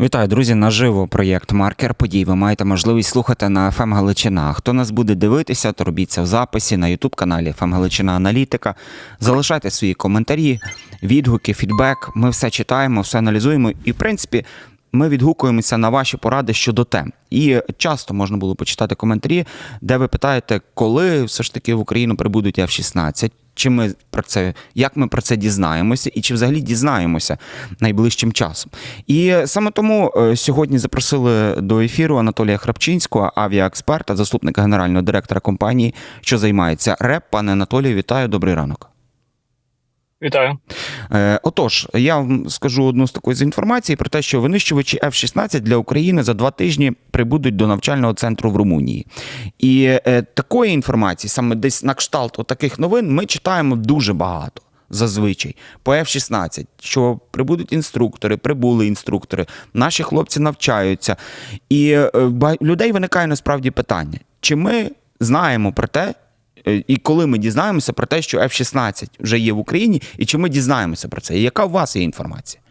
Вітаю, друзі! Наживо проєкт Маркер подій. Ви маєте можливість слухати на ФМ Галичина. Хто нас буде дивитися, то робіть це в записі на Ютуб каналі ФМ Галичина Аналітика. Залишайте свої коментарі, відгуки, фідбек. Ми все читаємо, все аналізуємо. І, в принципі, ми відгукуємося на ваші поради щодо тем. І часто можна було почитати коментарі, де ви питаєте, коли все ж таки в Україну прибудуть F-16, чи ми про це, як ми про це дізнаємося, і чи взагалі дізнаємося найближчим часом. І саме тому е, сьогодні запросили до ефіру Анатолія Храпчинського, авіаексперта, заступника генерального директора компанії, що займається РЕП. Пане Анатолію, вітаю, добрий ранок. Вітаю. Е, Отож, я вам скажу одну з такої з інформації про те, що винищувачі F-16 для України за два тижні прибудуть до навчального центру в Румунії. І е, такої інформації, саме десь на кшталт таких новин, ми читаємо дуже багато. Зазвичай по F-16, що прибудуть інструктори, прибули інструктори, наші хлопці навчаються. І е, людей виникає насправді питання: чи ми знаємо про те, і коли ми дізнаємося про те, що F-16 вже є в Україні, і чи ми дізнаємося про це? І яка у вас є інформація?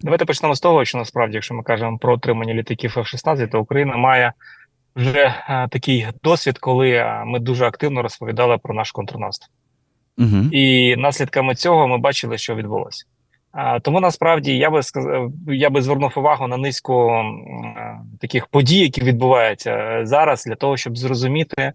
Давайте почнемо з того, що насправді, якщо ми кажемо про отримання літаків F-16, то Україна має вже е, такий досвід, коли е, ми дуже активно розповідали про наш контрнаступ. Угу. І наслідками цього ми бачили, що відбулося. Тому насправді я би сказав, я би звернув увагу на низку е, таких подій, які відбуваються е, зараз, для того, щоб зрозуміти,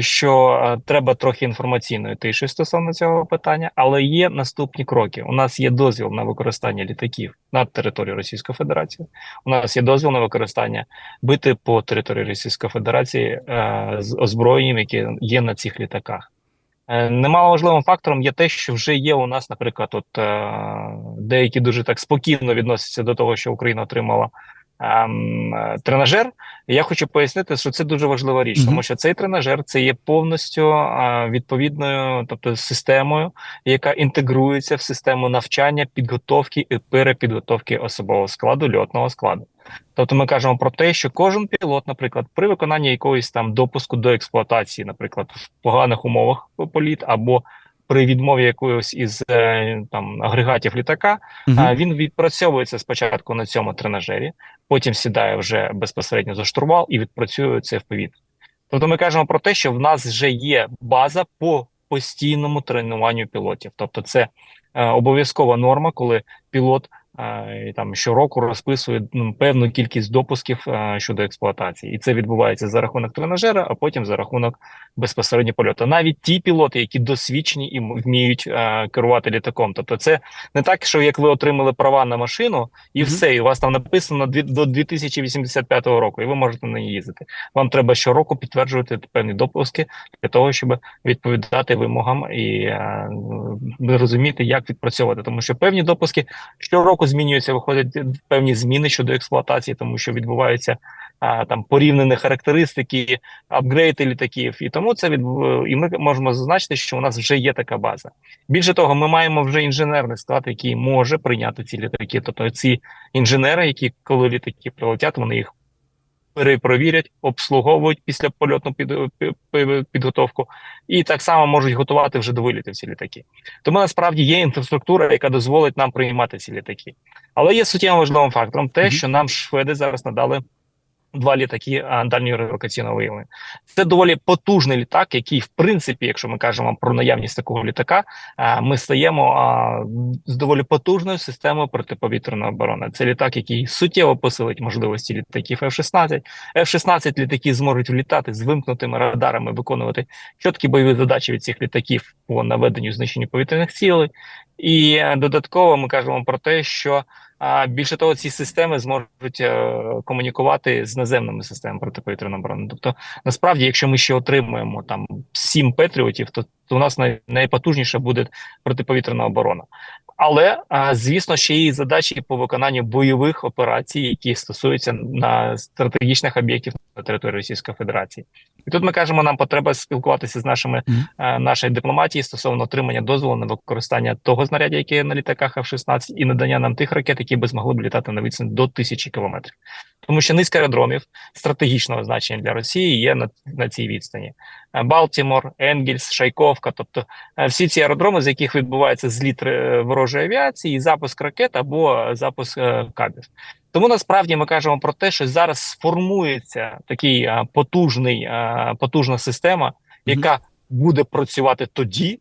що е, треба трохи інформаційної тиші стосовно цього питання, але є наступні кроки. У нас є дозвіл на використання літаків на території Російської Федерації. У нас є дозвіл на використання бити по території Російської Федерації е, з озброєнням, які є на цих літаках. Е, Немаловажливим фактором є те, що вже є у нас, наприклад, от е, деякі дуже так спокійно відносяться до того, що Україна отримала тренажер. Я хочу пояснити, що це дуже важлива річ, тому що цей тренажер це є повністю е, відповідною, тобто системою, яка інтегрується в систему навчання, підготовки і перепідготовки особового складу, льотного складу. Тобто ми кажемо про те, що кожен пілот, наприклад, при виконанні якоїсь там допуску до експлуатації, наприклад, в поганих умовах політ або при відмові якогось із е, там агрегатів літака, угу. він відпрацьовується спочатку на цьому тренажері, потім сідає вже безпосередньо за штурвал і відпрацює це в повітрі. Тобто ми кажемо про те, що в нас вже є база по постійному тренуванню пілотів. Тобто, це е, обов'язкова норма, коли пілот і там щороку розписує ну, певну кількість допусків щодо експлуатації, і це відбувається за рахунок тренажера, а потім за рахунок безпосередньо польоту. Навіть ті пілоти, які досвідчені і вміють керувати літаком. Тобто, це не так, що як ви отримали права на машину, і Мгм. все, і у вас там написано до 2085 року, і ви можете на ній їздити. Вам треба щороку підтверджувати певні допуски для того, щоб відповідати вимогам і е, розуміти, як відпрацьовувати. Тому що певні допуски щороку змінюються, виходять певні зміни щодо експлуатації, тому що відбуваються а, там порівнені характеристики, апгрейди літаків, і тому це від і ми можемо зазначити, що у нас вже є така база. Більше того, ми маємо вже інженерний склад, який може прийняти ці літаки. Тобто ці інженери, які коли літаки прилетять, вони їх перепровірять, обслуговують після польотну під, під, пі- підготовку, і так само можуть готувати вже до вилітів ці літаки. Тому насправді є інфраструктура, яка дозволить нам приймати ці літаки. Але є суттєво важливим фактором те, Мгм. що нам шведи зараз надали. Два літаки а, дальнього релокаційного виявлення. Це доволі потужний літак, який, в принципі, якщо ми кажемо про наявність такого літака, ми стаємо з доволі потужною системою протиповітряної оборони. Це літак, який суттєво посилить можливості літаків F-16. F-16 літаки зможуть влітати з вимкнутими радарами, виконувати чіткі бойові задачі від цих літаків по наведенню знищенню повітряних цілей. І е, додатково ми кажемо про те, що а більше того, ці системи зможуть е, комунікувати з наземними системами протиповітряної оборони. Тобто, насправді, якщо ми ще отримуємо там сім петріотів, то, то у нас най, найпотужніша буде протиповітряна оборона. Але звісно, ще є задачі по виконанню бойових операцій, які стосуються на стратегічних об'єктів на території Російської Федерації. І тут ми кажемо, нам потреба спілкуватися з нашими е, нашої дипломатії стосовно отримання дозволу на використання того знаряддя, яке є на літаках F-16, і надання нам тих ракет, які би змогли б літати на відстань до тисячі кілометрів. Тому що низка аеродромів стратегічного значення для Росії є на, на цій відстані. Е, Балтімор, Енгельс, Шайковка, тобто е, всі ці аеродроми, з яких відбувається зліт е, ворожої авіації, і запуск ракет або запуск кабів. Тому насправді ми кажемо про те, що зараз сформується такий потужний, потужна система, яка буде працювати тоді,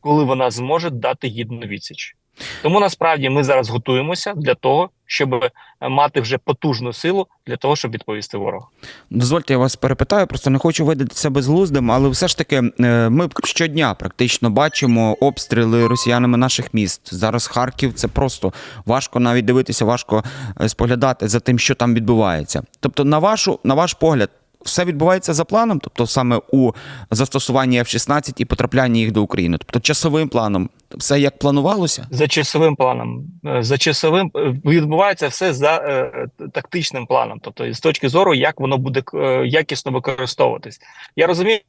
коли вона зможе дати гідну відсіч. Тому насправді ми зараз готуємося для того, щоб е, мати вже потужну силу для того, щоб відповісти ворогу. Дозвольте, я вас перепитаю, просто не хочу видатися безглуздим, але все ж таки е, ми щодня практично бачимо обстріли росіянами наших міст. Зараз Харків це просто важко навіть дивитися, важко е, споглядати за тим, що там відбувається. Тобто, на вашу на ваш погляд, все відбувається за планом, тобто саме у застосуванні F-16 і потраплянні їх до України, тобто часовим планом, все як планувалося. За часовим планом, Е, за часовим е, відбувається все за е, тактичним планом, тобто з точки зору, як воно буде е, якісно використовуватись. Я розумію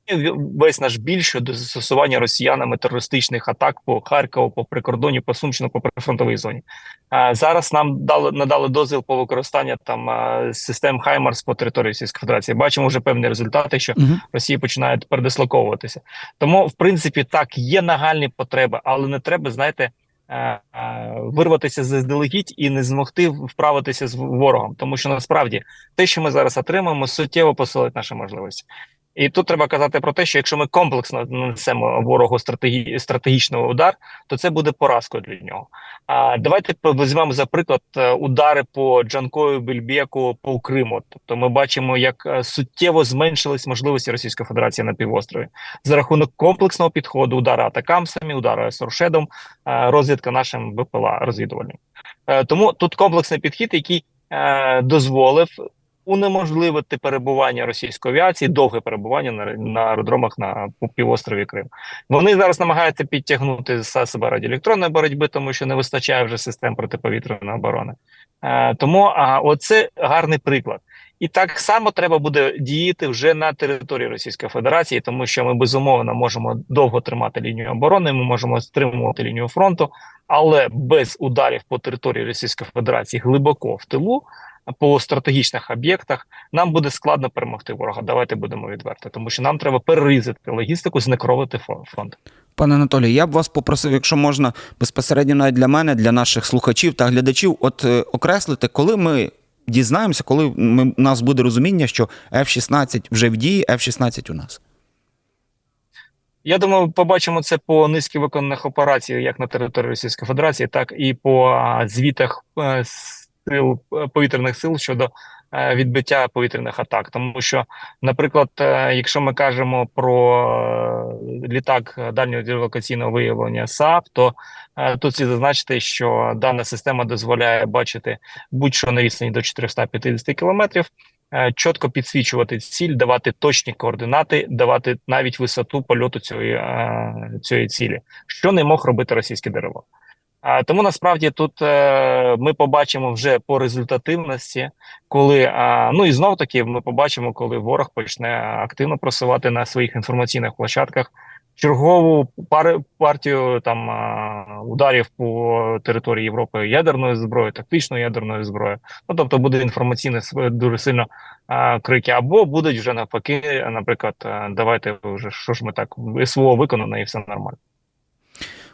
весь наш біль щодо застосування росіянами терористичних атак по Харкову, по прикордоні, по Сумщину, по прифронтовій зоні. А зараз нам дали надали дозвіл по використанню там е, систем Хаймарс по території Російської Федерації. Бачимо вже певні результати, що Угу. Росія починає передислоковуватися. Тому, в принципі, так є нагальні потреби, але не треба, знаєте, е, е, вирватися заздалегідь і не змогти вправитися з ворогом. Тому що насправді те, що ми зараз отримаємо, суттєво посилить наші можливості. І тут треба казати про те, що якщо ми комплексно нанесемо ворогу стратегі... стратегічний удар, то це буде поразкою для нього. А давайте візьмемо за приклад е, удари по Джанкою, Бельбеку, по Криму. Тобто ми бачимо, як е, суттєво зменшились можливості Російської Федерації на півострові за рахунок комплексного підходу, удара атакамсами, удара Соршедом, е, розвідка нашим БПЛА розвідувальним. Тому тут комплексний підхід, який дозволив унеможливити перебування російської авіації, довге перебування на, на аеродромах на півострові Крим. Вони зараз намагаються підтягнути за себе раді електронної боротьби, тому що не вистачає вже систем протиповітряної оборони. Е, тому а, оце гарний приклад. І так само треба буде діяти вже на території Російської Федерації, тому що ми безумовно можемо довго тримати лінію оборони, ми можемо стримувати лінію фронту, але без ударів по території Російської Федерації глибоко в тилу по стратегічних об'єктах нам буде складно перемогти ворога. Давайте будемо відверти, тому що нам треба перерізати логістику, знекровити фронт. Пане Анатолію, я б вас попросив, якщо можна безпосередньо навіть для мене, для наших слухачів та глядачів, от е, окреслити, коли ми дізнаємося, коли ми, у нас буде розуміння, що F-16 вже в дії, F-16 у нас. Я думаю, побачимо це по низки виконаних операцій, як на території Російської Федерації, так і по звітах е, сил е, повітряних сил щодо е, відбиття повітряних атак. Тому що, наприклад, е, якщо ми кажемо про літак дальнього дислокаційного виявлення САП, то тут слід зазначити, що дана система дозволяє бачити будь-що на відстані до 450 кілометрів чітко підсвічувати ціль, давати точні координати, давати навіть висоту польоту цієї, цієї цілі, що не мог робити російське дерево. А тому насправді тут е, ми побачимо вже по результативності, коли е, ну і знов таки ми побачимо, коли ворог почне активно просувати на своїх інформаційних площадках чергову партію там е, ударів по території Європи ядерною зброєю, тактичною ядерною зброєю. Ну тобто буде інформаційне дуже сильно крики, або будуть вже навпаки, наприклад, е, давайте вже що ж ми так СВО виконано і все нормально.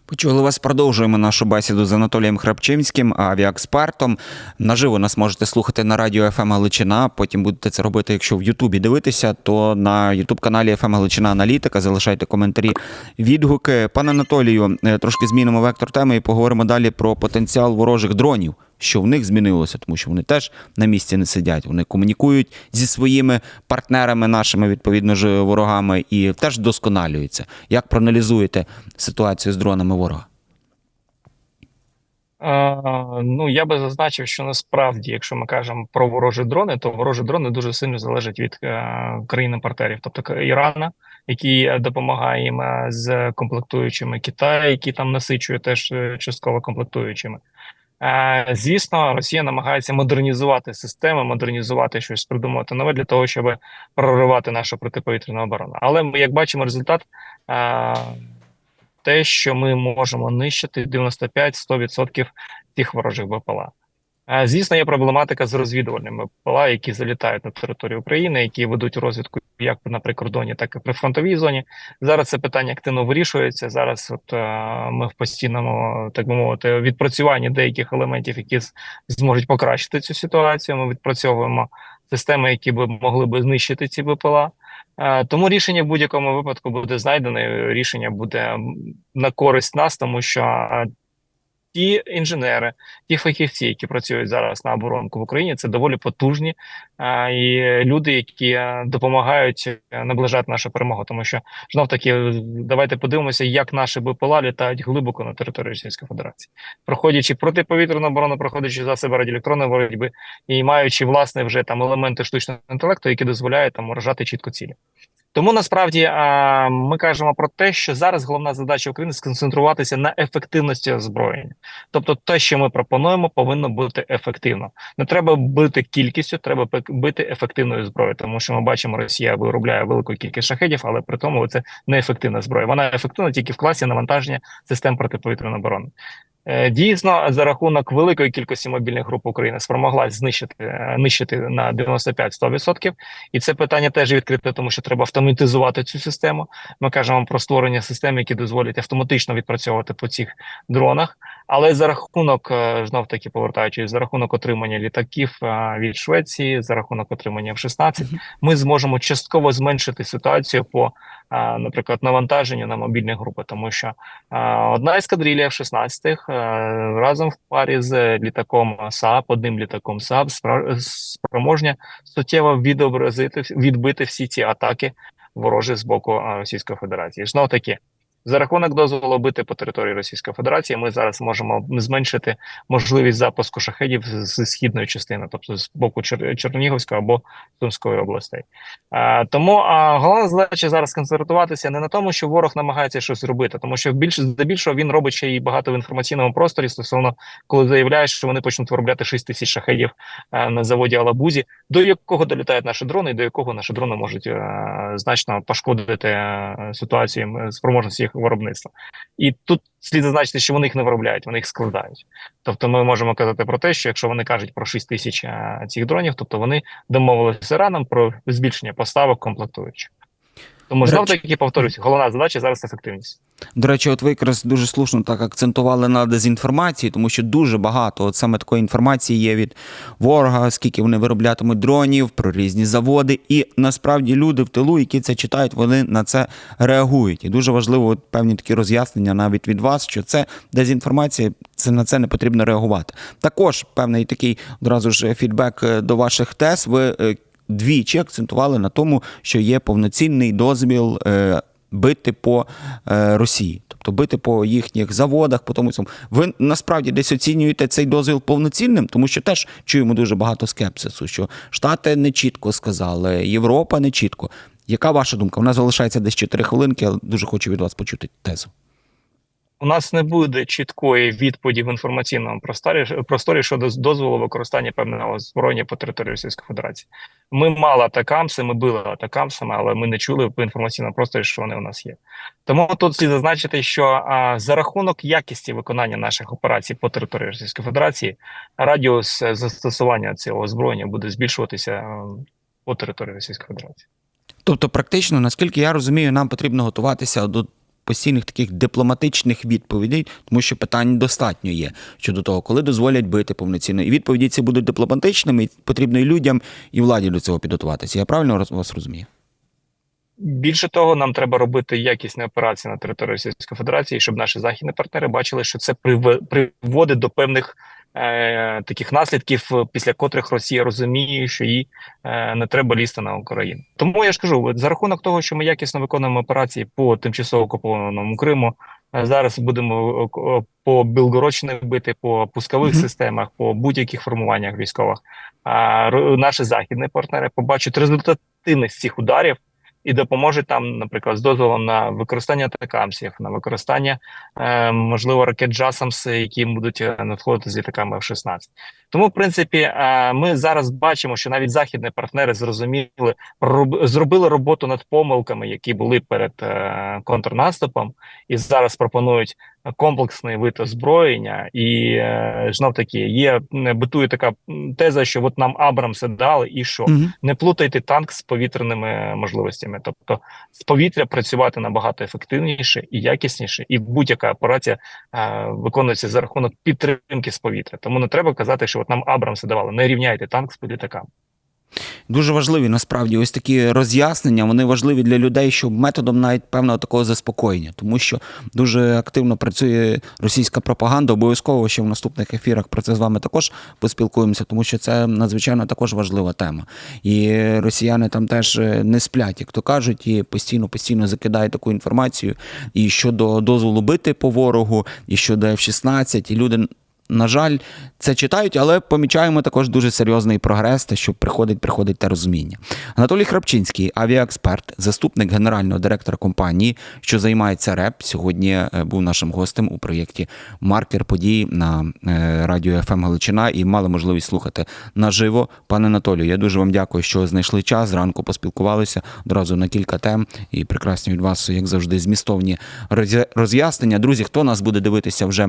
Почули вас. Продовжуємо нашу бесіду з Анатолієм Храпчинським, авіаекспертом. Наживо нас можете слухати на радіо ФМ Галичина. Потім будете це робити, якщо в Ютубі дивитися, то на Ютуб-каналі ФМ Галичина Аналітика. Залишайте коментарі, відгуки. Пане Анатолію, е, трошки змінимо вектор теми і поговоримо далі про потенціал ворожих дронів. Що в них змінилося, тому що вони теж на місці не сидять. Вони комунікують зі своїми партнерами, нашими відповідно ж ворогами, і теж вдосконалюються. Як проаналізуєте ситуацію з дронами ворога? Ну я би зазначив, що насправді, якщо ми кажемо про ворожі дрони, то ворожі дрони дуже сильно залежать від е, країни-партнерів, тобто Ірана, який допомагає їм е, з комплектуючими Китаю, який там насичує теж е, частково комплектуючими. Е, Звісно, Росія намагається модернізувати системи, модернізувати щось, придумати нове для того, щоб проривати нашу протиповітряну оборону. Але ми, як бачимо, результат е, те, що ми можемо нищити 95-100% тих ворожих БПЛА. Е, Звісно, є проблематика з розвідувальними БПЛА, які залітають на територію України, які ведуть розвідку як на прикордоні, так і при фронтовій зоні. Зараз це питання активно вирішується. Зараз, от е, ми в постійному, так би мовити, відпрацюванні деяких елементів, які зможуть покращити цю ситуацію. Ми відпрацьовуємо системи, які би могли би знищити ці БПЛА. Е, Тому рішення в будь-якому випадку буде знайдене. Рішення буде на користь нас, тому що е, ті інженери, ті фахівці, які працюють зараз на оборонку в Україні, це доволі потужні е, і люди, які е, допомагають е, наближати нашу перемогу. Тому що знов таки, давайте подивимося, як наші БПЛА літають глибоко на території Російської Федерації, проходячи протиповітряну оборону, проходячи засоби радіоелектронної боротьби і маючи власне вже там елементи штучного інтелекту, які дозволяють там вражати чітко цілі. Тому насправді ми кажемо про те, що зараз головна задача України сконцентруватися на ефективності озброєння. Тобто, те, що ми пропонуємо, повинно бути ефективно. Не треба бити кількістю, треба бити ефективною зброєю, тому що ми бачимо, Росія виробляє велику кількість шахедів, але при тому це неефективна зброя. Вона ефективна тільки в класі навантаження систем протиповітряної оборони. Е, Дійсно, за рахунок великої кількості мобільних груп України спромоглась знищити е, нищити на 95-100%. І це питання теж відкрите, тому що треба автоматизувати цю систему. Ми кажемо про створення систем, які дозволять автоматично відпрацьовувати по цих дронах. Але за рахунок знов таки повертаючись за рахунок отримання літаків е, від Швеції, за рахунок отримання F-16, ми зможемо частково зменшити ситуацію по, е, наприклад, навантаженню на мобільні групи, тому що е, одна ескадрилля F-16 е, разом в парі з літаком САП, одним літаком САП, спроможня суттєво відобразити відбити всі ці атаки ворожі з боку Російської Федерації. Знов таки, за рахунок дозволу бити по території Російської Федерації, ми зараз можемо зменшити можливість запуску шахедів з східної частини, тобто з боку Чер- Чернігівської або Сумської областей. А, тому а, головна задача зараз концентруватися не на тому, що ворог намагається щось зробити, тому що більше здебільшого він робить ще й багато в інформаційному просторі стосовно коли заявляє, що вони почнуть виробляти 6 тисяч шахедів е, на заводі Алабузі, до якого долітають наші дрони, і до якого наші дрони можуть е, значно пошкодити е, ситуацію спроможності їх виробництва. І тут слід зазначити, що вони їх не виробляють, вони їх складають. Тобто, ми можемо казати про те, що якщо вони кажуть про 6 тисяч е, цих дронів, тобто вони домовилися раном про збільшення поставок комплектуючих. Тому знов таки повторюсь, головна задача зараз ефективність. До речі, от ви якраз дуже слушно так акцентували на дезінформації, тому що дуже багато от саме такої інформації є від ворога, скільки вони вироблятимуть дронів, про різні заводи. І насправді люди в тилу, які це читають, вони на це реагують. І дуже важливо от певні такі роз'яснення навіть від вас, що це дезінформація, це на це не потрібно реагувати. Також певний такий одразу ж фідбек е, до ваших тез. Ви е, двічі акцентували на тому, що є повноцінний дозвіл. е, Бити по е, Росії, тобто бити по їхніх заводах, по тому цьому. Ви насправді десь оцінюєте цей дозвіл повноцінним, тому що теж чуємо дуже багато скепсису, що Штати не чітко сказали, Європа не чітко. Яка ваша думка? У нас залишається десь 4 хвилинки, але дуже хочу від вас почути тезу. У нас не буде чіткої відповіді в інформаційному просторі, просторі щодо дозволу використання певного озброєння по території Російської Федерації. Ми мали атакамси, ми били атакамсами, але ми не чули в інформаційному просторі, що вони у нас є. Тому тут слід зазначити, що а, за рахунок якості виконання наших операцій по території Російської Федерації радіус е, застосування цього озброєння буде збільшуватися е, по території Російської Федерації. Тобто, практично, наскільки я розумію, нам потрібно готуватися до постійних таких дипломатичних відповідей, тому що питань достатньо є щодо того, коли дозволять бити повноцінно. І відповіді ці будуть дипломатичними, і потрібно і людям, і владі до цього підготуватися. Я правильно вас розумію? Більше того, нам треба робити якісні операції на території Російської Федерації, щоб наші західні партнери бачили, що це приводить до певних е, таких наслідків, е, після котрих Росія розуміє, що їй е, не треба лізти на Україну. Тому я ж кажу, за рахунок того, що ми якісно виконуємо операції по тимчасово окупованому Криму. Зараз будемо по Білгородщині бити по пускових Мгм. системах, по будь-яких формуваннях військових. А наші західні партнери побачать результативність цих ударів і допоможуть там, наприклад, з дозволом на використання такамсів, на використання е, можливо ракет Джасамс, які будуть е, надходити з літаками F-16. Тому, в принципі, е, ми зараз бачимо, що навіть західні партнери зрозуміли, роб, зробили роботу над помилками, які були перед контрнаступом, і зараз пропонують комплексний вид озброєння, і е, знов таки є м, битує така теза, що от нам Абрамси дали, і що Мгм. не плутайте танк з повітряними можливостями. Тобто з повітря працювати набагато ефективніше і якісніше, і будь-яка операція е, виконується за рахунок підтримки з повітря. Тому не треба казати, що от нам Абрамси давали. Не рівняйте танк з літаками. Дуже важливі насправді ось такі роз'яснення. Вони важливі для людей, щоб методом навіть певного такого заспокоєння, тому що дуже активно працює російська пропаганда. Обов'язково ще в наступних ефірах про це з вами також поспілкуємося, тому що це надзвичайно також важлива тема. І росіяни там теж е, не сплять, як то кажуть, і постійно постійно закидають таку інформацію. І щодо дозволу бити по ворогу, і щодо F-16, і люди. На жаль, це читають, але помічаємо також дуже серйозний прогрес, те, що приходить, приходить те розуміння. Анатолій Храпчинський, авіаексперт, заступник генерального директора компанії, що займається РЕП, сьогодні е, був нашим гостем у проєкті Маркер подій на е, радіо ФМ Галичина і мали можливість слухати наживо. Пане Анатолію, я дуже вам дякую, що знайшли час. Зранку поспілкувалися одразу на кілька тем. І прекрасні від вас, як завжди, змістовні роз'яснення. Друзі, хто нас буде дивитися вже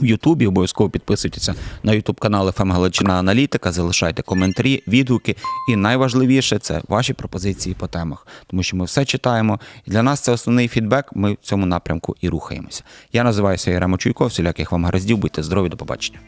в Ютубі. Обов'язково підписуйтеся на Ютуб канал ФМ Галичина Аналітика, залишайте коментарі, відгуки. І найважливіше це ваші пропозиції по темах, тому що ми все читаємо. І для нас це основний фідбек. Ми в цьому напрямку і рухаємося. Я називаюся Яремо Чуйко, всіляких вам гараздів, будьте здорові, до побачення.